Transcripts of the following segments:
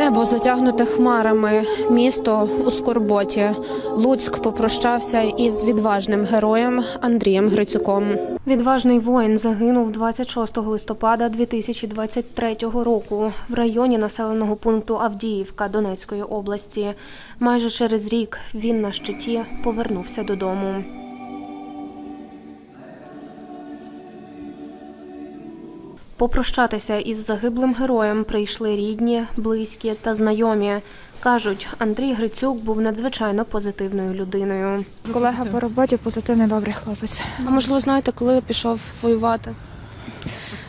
Небо затягнуте хмарами, місто у скорботі. Луцьк попрощався із відважним героєм Андрієм Грицюком. Відважний воїн загинув 26 листопада 2023 року в районі населеного пункту Авдіївка Донецької області. Майже через рік він на щиті повернувся додому. Попрощатися із загиблим героєм прийшли рідні, близькі та знайомі. Кажуть, Андрій Грицюк був надзвичайно позитивною людиною. Колега по роботі позитивний добрий хлопець. А можливо, знаєте, коли пішов воювати?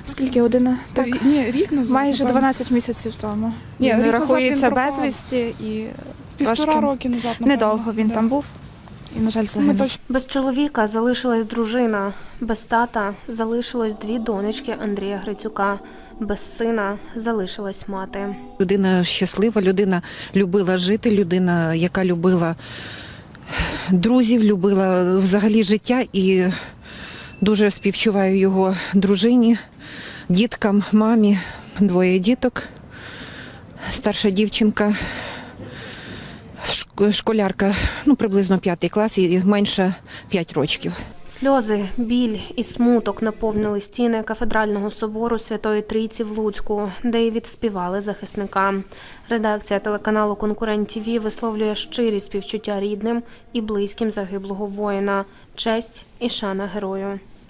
Скільки година? Так, Ні, рік назад. майже 12 місяців тому. Ні, він рік рахується безвісті і Півтора трошки роки назад. напевно. недовго він Да. там був і, на жаль, загинув. Без чоловіка залишилась дружина, без тата залишилось дві донечки Андрія Грицюка, без сина залишилась мати. Людина щаслива, людина любила жити, людина, яка любила друзів, любила взагалі життя. І дуже співчуваю його дружині, діткам, мамі, двоє діток, старша дівчинка, школярка, ну приблизно п'ятий клас і менша 5 років. Сльози, біль і смуток наповнили стіни кафедрального собору Святої Трійці в Луцьку, де й відспівали захисника. Редакція телеканалу Конкурент ТІВІ висловлює щирі співчуття рідним і близьким загиблого воїна, честь і шана герою.